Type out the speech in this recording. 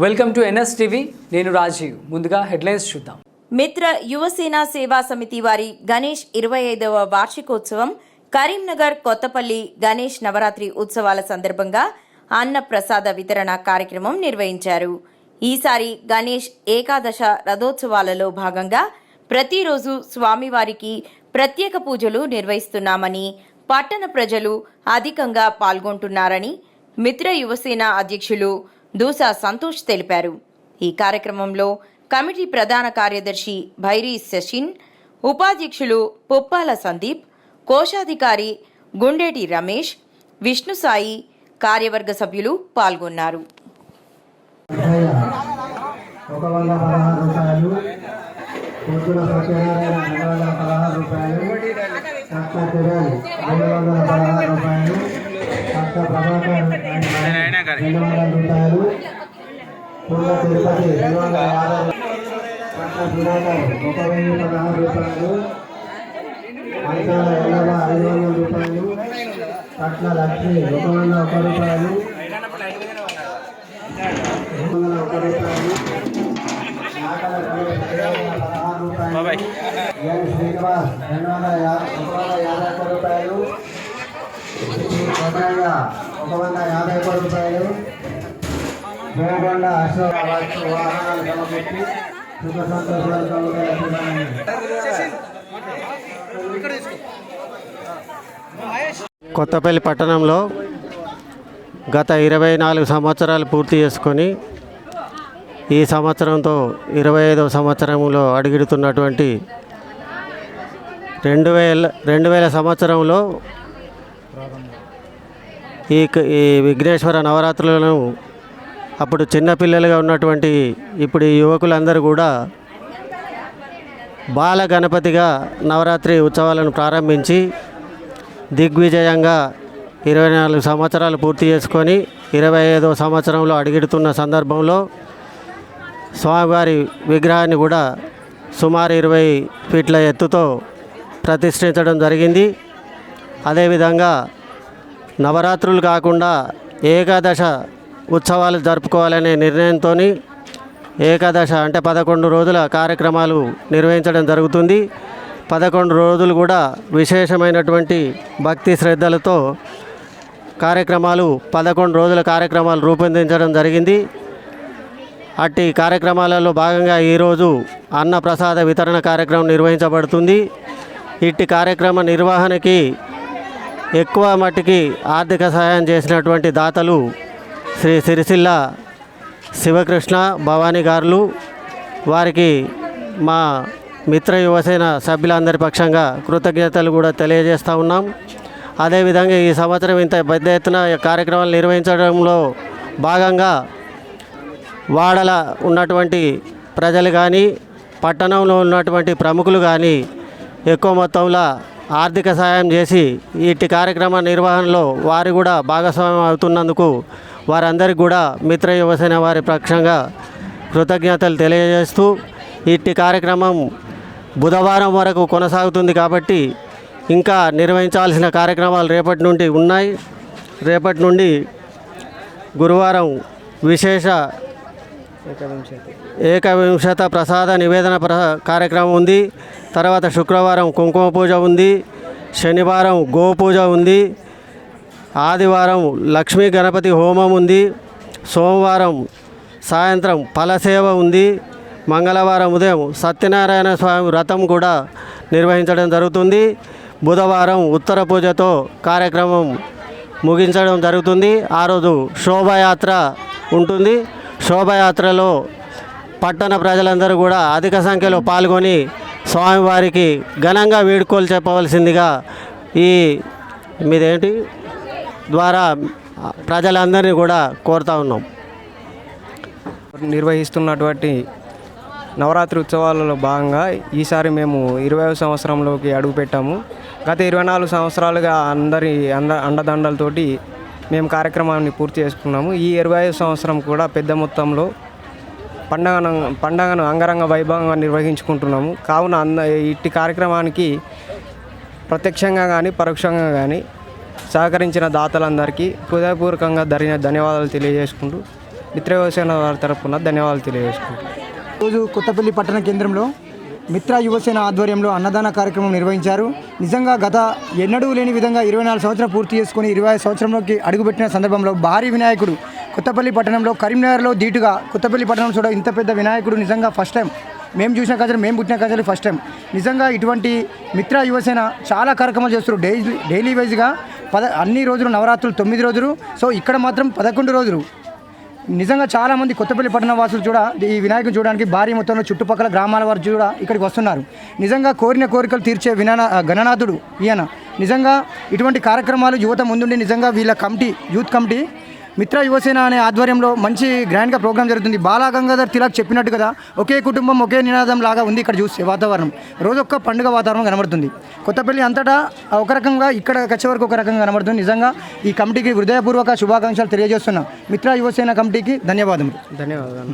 Welcome to NS TV నేను రాజీవ్. ముందుగా headlines చూద్దాం. మిత్ర యువసేన సేవా సమితి వారి గణేష్ ఇరవై ఐదవ వార్షికోత్సవం కరీంనగర్ కొత్తపల్లి గణేష్ నవరాత్రి ఉత్సవాల సందర్భంగా అన్న ప్రసాద వితరణ కార్యక్రమం నిర్వహించారు. ఈసారి గణేష్ ఏకాదశ రథోత్సవాలలో భాగంగా ప్రతిరోజు స్వామివారికి ప్రత్యేక పూజలు నిర్వహిస్తున్నామని పట్టణ ప్రజలు అధికంగా పాల్గొంటున్నారని మిత్ర యువసేన అధ్యక్షులు దూసా సంతోష్ తెలిపారు. ఈ కార్యక్రమంలో కమిటీ ప్రధాన కార్యదర్శి భైరీ శశిన్ ఉపాధ్యక్షులు పుప్పాల సందీప్ కోశాధికారి గుండేటి రమేష్ విష్ణుసాయి కార్యవర్గ సభ్యులు పాల్గొన్నారు. రూపాయలు. కట్ట ప్రభాకర్ రెండు వందల రూపాయలు పుల్ల తిరుపతి రెండు వందల యాభై కట్ట సుధాకర్ ఒక వెయ్యి పదహారు రూపాయలు. అంకాల ఎల్లవ ఐదు వందల రూపాయలు. కట్ల లక్ష్మి ఒక ఒక రూపాయలు. రెండు వందల ఒక రూపాయలు. నాకల పదహారు రూపాయలు. శ్రీనివాస్ రెండు వందల ఒక యాభై ఒక్క రూపాయలు. శ్రీ ఒక వంద యాభై ఒక్క రూపాయలు. భూగొండ అశోక వాహనాలు సమకూర్చి సుఖ సంతోషాలు కలుగుతాయి కొత్తపల్లి పట్టణంలో గత ఇరవై నాలుగు సంవత్సరాలు పూర్తి చేసుకొని ఈ సంవత్సరంతో ఇరవై ఐదవ సంవత్సరంలో అడుగుడుతున్నటువంటి రెండు వేల రెండు వేల సంవత్సరంలో ఈ క- ఈ విఘ్నేశ్వర నవరాత్రులను అప్పుడు చిన్నపిల్లలుగా ఉన్నటువంటి ఇప్పుడు ఈ యువకులందరూ కూడా బాల గణపతిగా నవరాత్రి ఉత్సవాలను ప్రారంభించి దిగ్విజయంగా ఇరవై నాలుగు సంవత్సరాలు పూర్తి చేసుకొని ఇరవై ఐదో సంవత్సరంలో అడుగెడుతున్న సందర్భంలో స్వామివారి విగ్రహాన్ని కూడా సుమారు ఇరవై ఫీట్ల ఎత్తుతో ప్రతిష్ఠించడం జరిగింది. అదేవిధంగా నవరాత్రులు కాకుండా ఏకాదశ ఉత్సవాలు జరుపుకోవాలనే నిర్ణయంతో ఏకాదశ అంటే పదకొండు రోజుల కార్యక్రమాలు నిర్వహించడం జరుగుతుంది. పదకొండు రోజులు కూడా విశేషమైనటువంటి భక్తి శ్రద్ధలతో కార్యక్రమాలు పదకొండు రోజుల కార్యక్రమాలు రూపొందించడం జరిగింది. అట్టి కార్యక్రమాలలో భాగంగా ఈరోజు అన్నప్రసాద వితరణ కార్యక్రమం నిర్వహించబడుతుంది. ఇట్టి కార్యక్రమ నిర్వహణకి ఎక్కువ మట్టికి ఆర్థిక సహాయం చేసినటువంటి దాతలు శ్రీ సిరిసిల్ల శివకృష్ణ భవానీ గారులు వారికి మా మిత్ర యువసేన సభ్యులందరి పక్షంగా కృతజ్ఞతలు కూడా తెలియజేస్తూ ఉన్నాం. అదేవిధంగా ఈ సంవత్సరం ఇంత పెద్ద ఎత్తున కార్యక్రమాలు నిర్వహించడంలో భాగంగా వాడల ఉన్నటువంటి ప్రజలు కానీ పట్టణంలో ఉన్నటువంటి ప్రముఖులు కానీ ఎక్కువ మొత్తంలో ఆర్థిక సాయం చేసి ఇట్టి కార్యక్రమ నిర్వహణలో వారు కూడా భాగస్వామ్యం అవుతున్నందుకు వారందరికీ కూడా మిత్ర యువసేన వారి పక్షంగా కృతజ్ఞతలు తెలియజేస్తూ ఇట్టి కార్యక్రమం బుధవారం వరకు కొనసాగుతుంది కాబట్టి ఇంకా నిర్వహించాల్సిన కార్యక్రమాలు రేపటి నుండి ఉన్నాయి. రేపటి నుండి గురువారం విశేష ఏకవింశత. ప్రసాద నివేదన ప్ర కార్యక్రమం ఉంది. తర్వాత శుక్రవారం కుంకుమ పూజ ఉంది. శనివారం గోపూజ ఉంది. ఆదివారం లక్ష్మీ గణపతి హోమం ఉంది. సోమవారం సాయంత్రం ఫలసేవ ఉంది. మంగళవారం ఉదయం సత్యనారాయణ స్వామి వ్రతం కూడా నిర్వహించడం జరుగుతుంది. బుధవారం ఉత్తర పూజతో కార్యక్రమం ముగించడం జరుగుతుంది. ఆ రోజు శోభయాత్ర ఉంటుంది. శోభయాత్రలో పట్టణ ప్రజలందరూ కూడా అధిక సంఖ్యలో పాల్గొని స్వామివారికి ఘనంగా వేడుకోలు చెప్పవలసిందిగా ఈ మీదేంటి ద్వారా ప్రజలందరినీ కూడా కోరుతా ఉన్నాం. నిర్వహిస్తున్నటువంటి నవరాత్రి ఉత్సవాలలో భాగంగా ఈసారి మేము ఇరవై సంవత్సరంలోకి అడుగుపెట్టాము. గత ఇరవై నాలుగు సంవత్సరాలుగా అందరి అండ అండదండలతోటి మేము కార్యక్రమాన్ని పూర్తి చేసుకున్నాము. ఈ ఇరవై సంవత్సరం కూడా పెద్ద మొత్తంలో పండగను పండగను అంగరంగ వైభవంగా నిర్వహించుకుంటున్నాము. కావున అంద ఇట్టి కార్యక్రమానికి ప్రత్యక్షంగా కానీ పరోక్షంగా కానీ సహకరించిన దాతలందరికీ హృదయపూర్వకంగా ధరిన ధన్యవాదాలు తెలియజేసుకుంటూ మిత్ర వారి తరపున ధన్యవాదాలు తెలియజేసుకుంటూ. రోజు కొత్తపల్లి పట్టణ కేంద్రంలో మిత్ర యువసేన ఆధ్వర్యంలో అన్నదాన కార్యక్రమం నిర్వహించారు. నిజంగా గత ఎన్నడూ లేని విధంగా ఇరవై నాలుగు సంవత్సరాలు పూర్తి చేసుకుని ఇరవై ఐదు సంవత్సరంలోకి అడుగుపెట్టిన సందర్భంలో భారీ వినాయకుడు కొత్తపల్లి పట్టణంలో కరీంనగర్లో ధీటుగా కొత్తపల్లి పట్టణం చూడ ఇంత పెద్ద వినాయకుడు నిజంగా ఫస్ట్ టైం మేము చూసిన కజలు మేము పుట్టిన కజలు ఫస్ట్ టైం నిజంగా ఇటువంటి మిత్ర యువసేన చాలా కార్యక్రమాలు చేస్తారు డైలీ డైలీ వైజ్గా పద అన్ని రోజులు నవరాత్రులు తొమ్మిది రోజులు. సో ఇక్కడ మాత్రం పదకొండు రోజులు. నిజంగా చాలా మంది కొత్తపల్లి పట్టణ వాసులు కూడా ఈ వినాయకుని చూడడానికి భారీ మొత్తంలో చుట్టుపక్కల గ్రామాల వారు కూడా ఇక్కడికి వస్తున్నారు. నిజంగా కోరిన కోరికలు తీర్చే వినా గణనాథుడు ఈయన. నిజంగా ఇటువంటి కార్యక్రమాలు యువత ముందుండి నిజంగా వీళ్ళ కమిటీ యూత్ కమిటీ మిత్ర యువసేన అనే ఆధ్వర్యంలో మంచి గ్రాండ్గా ప్రోగ్రామ్ జరుగుతుంది. బాలా గంగాధర్ తిలక్ చెప్పినట్టు కదా ఒకే కుటుంబం ఒకే నినాదం లాగా ఉంది ఇక్కడ చూస్తే వాతావరణం. రోజొక్క పండుగ వాతావరణం కనబడుతుంది. కొత్తపల్లి అంతటా ఒక రకంగా ఇక్కడ కచ్చే వరకు ఒక రకంగా కనబడుతుంది. నిజంగా ఈ కమిటీకి హృదయపూర్వక శుభాకాంక్షలు తెలియజేస్తున్నా. మిత్ర యువసేన కమిటీకి ధన్యవాదములు. ధన్యవాదాలు.